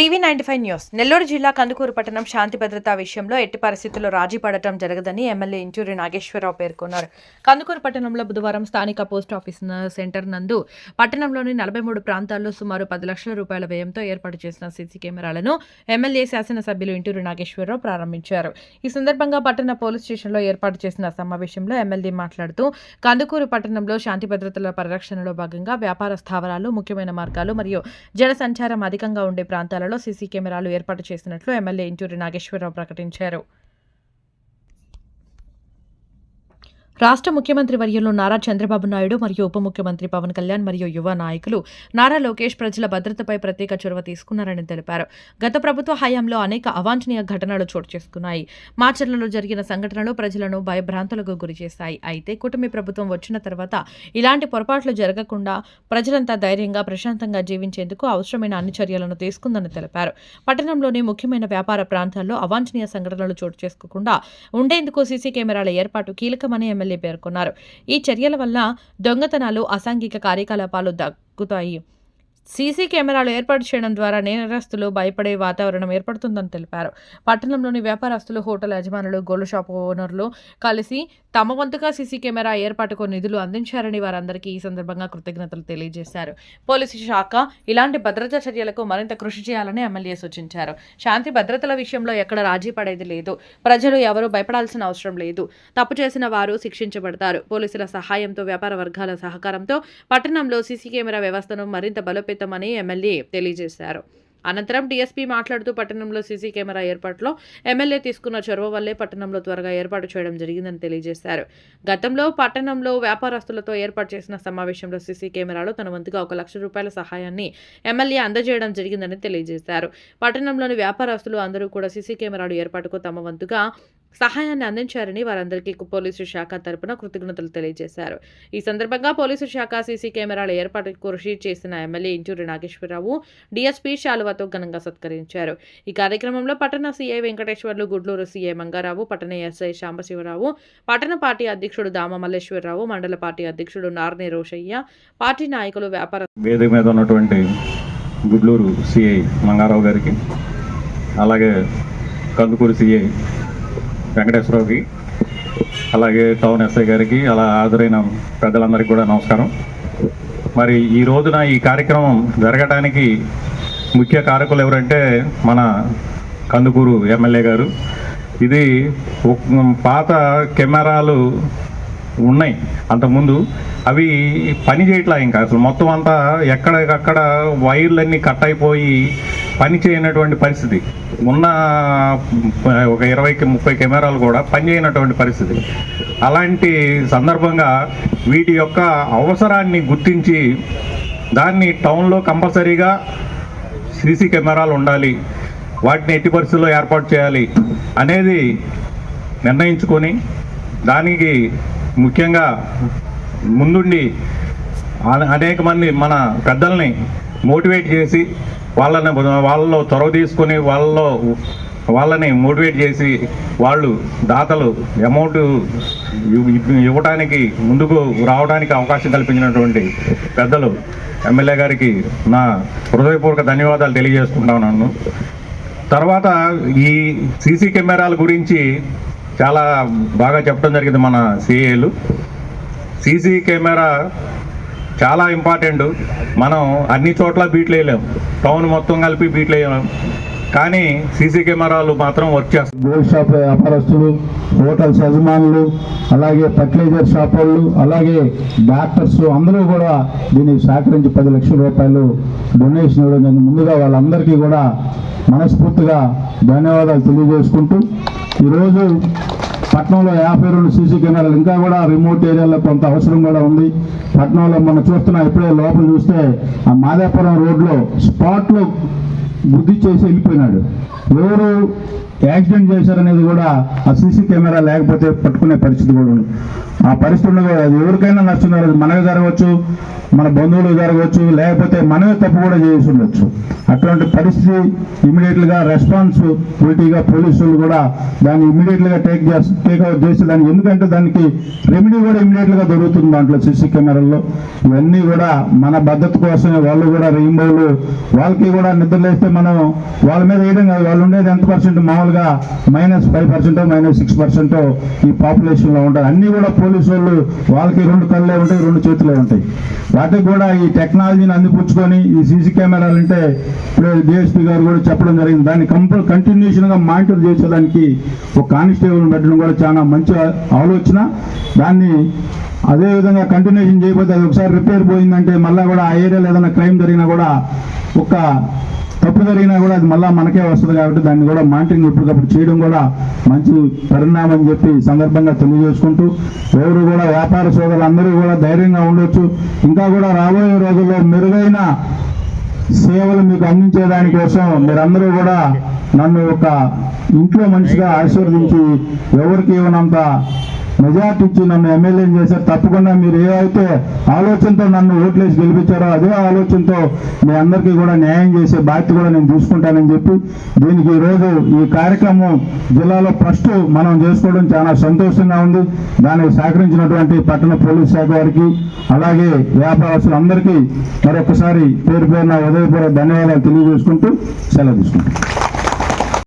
TV ninety five news. Nellore జిల్లా కందుకూరు పట్టణం శాంతి భద్రతా విషయంలో ఎట్టి పరిస్థితుల్లో రాజీ పడటం జరగదని ఎమ్మెల్యే ఇంచూరి నాగేశ్వరరావు పేర్కొన్నారు. కందుకూరు పట్టణంలో బుధవారం స్థానిక పోస్ట్ ఆఫీస్ న- సెంటర్ నందు పట్టణంలోని నలభై మూడు ప్రాంతాల్లో సుమారు పది లక్షల రూపాయల వ్యయంతో ఏర్పాటు చేసిన సీసీ కెమెరాలను ఎమ్మెల్యే శాసనసభ్యులు ఇంటూరి నాగేశ్వరరావు ప్రారంభించారు. ఈ సందర్భంగా పట్టణ పోలీస్ స్టేషన్లో ఏర్పాటు చేసిన సమావేశంలో ఎమ్మెల్యే మాట్లాడుతూ కందుకూరు పట్టణంలో శాంతి భద్రతల పరిరక్షణలో భాగంగా వ్యాపార స్థావరాలు ముఖ్యమైన మార్గాలు మరియు జనసంచారం అధికంగా ఉండే ప్రాంతాలలో సీసీ కెమెరాలు ఏర్పాటు చేసినట్లు ఎమ్మెల్యే ఇంటూరి నాగేశ్వరరావు ప్రకటించారు. రాష్ట్ర ముఖ్యమంత్రి వర్యంలో నారా చంద్రబాబు నాయుడు మరియు ఉప ముఖ్యమంత్రి పవన్ కళ్యాణ్ మరియు యువ నాయకులు నారా లోకేష్ ప్రజల భద్రతపై ప్రత్యేక చొరవ తీసుకున్నారని తెలిపారు. గత ప్రభుత్వ హయాంలో అనేక అవాంఛనీయ ఘటనలు చోటు చేసుకున్నాయి. మార్చర్లలో జరిగిన సంఘటనలు ప్రజలను భయభ్రాంతులకు గురిచేశాయి అయితే కూటమి ప్రభుత్వం వచ్చిన తర్వాత ఇలాంటి పొరపాట్లు జరగకుండా ప్రజలంతా ధైర్యంగా ప్రశాంతంగా జీవించేందుకు అవసరమైన అన్ని చర్యలను తీసుకుందని తెలిపారు. పట్టణంలోని ముఖ్యమైన వ్యాపార ప్రాంతాల్లో అవాంఛనీయ సంఘటనలు చోటు చేసుకోకుండా ఉండేందుకు సీసీ కెమెరాల ఏర్పాటు కీలకమని ఎమ్మెల్యే పేర్కొన్నారు. ఈ చర్యల వల్ల దొంగతనాలు అసాంఘిక కార్యకలాపాలు దక్కుతాయి సీసీ కెమెరాలు ఏర్పాటు చేయడం ద్వారా నేరస్తులు భయపడే వాతావరణం ఏర్పడుతుందని తెలిపారు. పట్టణంలోని వ్యాపారస్తులు హోటల్ యజమానులు గోల్డ్ షాప్ ఓనర్లు కలిసి తమ వంతుగా సీసీ కెమెరా ఏర్పాటుకు నిధులు అందించారని వారందరికీ ఈ సందర్భంగా కృతజ్ఞతలు తెలియజేశారు. పోలీసు శాఖ ఇలాంటి భద్రతా చర్యలకు మరింత కృషి చేయాలని ఎమ్మెల్యే సూచించారు. శాంతి భద్రతల విషయంలో ఎక్కడ రాజీ పడేది లేదు. ప్రజలు ఎవరూ భయపడాల్సిన అవసరం లేదు. తప్పు చేసిన వారు శిక్షించబడతారు. పోలీసుల సహాయంతో వ్యాపార వర్గాల సహకారంతో పట్టణంలో సీసీ కెమెరా వ్యవస్థను మరింత బలోపేతమని ఎమ్మెల్యే తెలియజేశారు. అనంతరం డీఎస్పీ మాట్లాడుతూ పట్టణంలో సీసీ కెమెరా ఏర్పాటులో ఎమ్మెల్యే తీసుకున్న చొరవ వల్లే పట్టణంలో త్వరగా ఏర్పాటు చేయడం జరిగిందని తెలియజేశారు. గతంలో పట్టణంలో వ్యాపారస్తులతో ఏర్పాటు చేసిన సమావేశంలో సీసీ కెమెరాలో తన వంతుగా ఒక లక్ష రూపాయల సహాయాన్ని ఎమ్మెల్యే అందజేయడం జరిగిందని తెలియజేశారు. పట్టణంలోని వ్యాపారస్తులు అందరూ కూడా సీసీ కెమెరాలు ఏర్పాటుకు తమ వంతుగా సహాయాన్ని అందించారని వారందరికీ పోలీసు శాఖ తరపున కృతజ్ఞతలు తెలియజేశారు. ఈ సందర్భంగా పోలీసు శాఖ సీసీ కెమెరాల ఏర్పాటుకు కృషి చేసిన ఎమ్మెల్యే ఇంటూరి నాగేశ్వరరావు డీఎస్పీ శాలువతో ఘనంగా సత్కరించారు. ఈ కార్యక్రమంలో పట్టణ సీఐ వెంకటేశ్వర్లు గుడ్లూరు సీఐ మంగారావు పట్టణ ఎస్ఐ శాంబశివరావు పట్టణ పార్టీ అధ్యక్షుడు దామ మల్లేశ్వరరావు మండల పార్టీ అధ్యక్షుడు నార్నే రోషయ్య పార్టీ నాయకులు వ్యాపార వేదిక మీద ఉన్నటువంటి గుడ్లూరు సిఐ మంగారావు గారికి అలాగే కందుకూరు సిఐ వెంకటేశ్వరరావుకి అలాగే టౌన్ ఎస్ఐ గారికి అలా హాజరైన పెద్దలందరికీ కూడా నమస్కారం. మరి ఈ రోజున ఈ కార్యక్రమం జరగడానికి ముఖ్య కారకులు ఎవరంటే మన కందుకూరు ఎమ్మెల్యే గారు. ఇది పాత కెమెరాలు ఉన్నాయి అంతకుముందు. అవి పని చేయట్లా ఇంకా అసలు మొత్తం అంతా ఎక్కడికక్కడ వైర్లన్నీ కట్ అయిపోయి పని చేయనటువంటి పరిస్థితి. ఉన్న ఒక ఇరవైకి ముప్పై కెమెరాలు కూడా పని చేయనటువంటి పరిస్థితి. అలాంటి సందర్భంగా వీటి యొక్క అవసరాన్ని గుర్తించి దాన్ని టౌన్లో కంపల్సరీగా సీసీ కెమెరాలు ఉండాలి. వాటిని ఎట్టి పరిస్థితుల్లో ఏర్పాటు చేయాలి అనేది నిర్ణయించుకొని దానికి ముఖ్యంగా ముందుండి అనేక మంది మన పెద్దల్ని మోటివేట్ చేసి వాళ్ళని వాళ్ళలో చొరవ తీసుకొని వాళ్ళలో వాళ్ళని మోటివేట్ చేసి వాళ్ళు దాతలు అమౌంట్ ఇవ్వటానికి ఇవ్వడానికి ముందుకు రావడానికి అవకాశం కల్పించినటువంటి పెద్దలు ఎమ్మెల్యే గారికి నా హృదయపూర్వక ధన్యవాదాలు తెలియజేసుకుంటున్నాను తర్వాత ఈ సీసీ కెమెరాల గురించి చాలా బాగా చెప్పడం జరిగింది మన సిఏలు. సీసీ కెమెరా చాలా ఇంపార్టెంట్. మనం అన్ని చోట్ల బీట్లు వేయలేం. టౌన్ మొత్తం కలిపి బీట్లు వేయలేము కానీ సీసీ కెమెరాలు మాత్రం వర్క్ చేస్తాయి. గోల్డ్ షాప్ వ్యాపారస్తులు హోటల్స్ యజమానులు అలాగే ఫర్టిలైజర్ షాప్ వాళ్ళు అలాగే డాక్టర్స్ అందరూ కూడా దీనికి సహకరించి పది లక్షల రూపాయలు డొనేషన్ ఇవ్వడం జరిగింది. ముందుగా వాళ్ళందరికీ కూడా మనస్ఫూర్తిగా ధన్యవాదాలు తెలియజేసుకుంటూ ఈరోజు పట్నంలో యాభై రెండు సీసీ కెమెరాలు ఇంకా కూడా రిమోట్ ఏరియాలో కొంత అవసరం కూడా ఉంది. పట్టణంలో మనం చూస్తున్నాం ఇప్పుడే లోపల చూస్తే ఆ మాదాపురం రోడ్లో స్పాట్లో బుద్ధి చేసి వెళ్ళిపోయినాడు. ఎవరు? యాక్సిడెంట్ చేశారనేది కూడా ఆ సీసీ కెమెరా లేకపోతే పట్టుకునే పరిస్థితి కూడా ఉంది. ఆ పరిస్థితి ఉండదు అది ఎవరికైనా నష్టం జరగదు. మనకు జరగవచ్చు మన బంధువులు జరగవచ్చు లేకపోతే మనమే తప్పు కూడా చేసి ఉండొచ్చు. అటువంటి పరిస్థితి ఇమీడియట్గా రెస్పాన్సిబిలిటీగా పోలీసులు కూడా దాన్ని ఇమీడియట్గా టేక్ చేసి టేక్ అవుట్ చేసి దాన్ని ఎందుకంటే దానికి రెమెడీ కూడా ఇమీడియట్గా దొరుకుతుంది దాంట్లో సీసీ కెమెరాల్లో. ఇవన్నీ కూడా మన భద్రత కోసమే వాళ్ళు కూడా రెయిన్బోలు వాళ్ళకి కూడా నిద్రలేస్తే మనం వాళ్ళ మీద వేయడం కాదు. వాళ్ళు ఉండేది ఎంత పర్సెంట్ మామూలుగా minus five percent minus six percent ఈ పాపులేషన్లో ఉంటారు అన్ని కూడా పోలీసు వాళ్ళు వాళ్ళకి రెండు కళ్ళే ఉంటాయి రెండు చేతులే ఉంటాయి. వాటికి కూడా ఈ టెక్నాలజీని అందిపుచ్చుకొని ఈ సీసీ కెమెరాలు అంటే ఇప్పుడు డిఎస్పీ గారు కూడా చెప్పడం జరిగింది. దాన్ని కంపల్ కంటిన్యూషన్గా మానిటర్ చేసేదానికి ఒక కానిస్టేబుల్ పెట్టడం కూడా చాలా మంచి ఆలోచన. దాన్ని అదే విధంగా కంటిన్యూషన్ చేయకపోతే అది ఒకసారి రిపేర్ పోయిందంటే మళ్ళీ కూడా ఆ ఏరియాలో ఏదైనా క్రైమ్ జరిగినా కూడా ఒక తప్పు జరిగినా కూడా అది మళ్ళీ మనకే వస్తుంది కాబట్టి దాన్ని కూడా మానిటరింగ్ ఎప్పటికప్పుడు చేయడం కూడా మంచి పరిణామం అని చెప్పి సందర్భంగా తెలియజేసుకుంటూ ఎవరు కూడా వ్యాపార సోదరులు అందరూ కూడా ధైర్యంగా ఉండొచ్చు. ఇంకా కూడా రాబోయే రోజుల్లో మెరుగైన సేవలు మీకు అందించేదాని కోసం మీరందరూ కూడా నన్ను ఒక ఇంట్లో మనిషిగా ఆశీర్వదించి ఎవరికి ఇవ్వనంత మెజార్టీ ఇచ్చి నన్ను ఎమ్మెల్యే చేశారు. తప్పకుండా మీరు ఏవైతే ఆలోచనతో నన్ను ఓట్లేసి గెలిపించారో అదే ఆలోచనతో మీ అందరికీ కూడా న్యాయం చేసే బాధ్యత కూడా నేను చూసుకుంటానని చెప్పి దీనికి ఈరోజు ఈ కార్యక్రమం జిల్లాలో ఫస్ట్ మనం చేసుకోవడం చాలా సంతోషంగా ఉంది. దానికి సహకరించినటువంటి పట్టణ పోలీస్ శాఖ వారికి అలాగే వ్యాపారస్తులందరికీ మరొకసారి పేరు పేరున ఉదయపూర్వక ధన్యవాదాలు తెలియజేసుకుంటూ సెలవు తీసుకుంటాం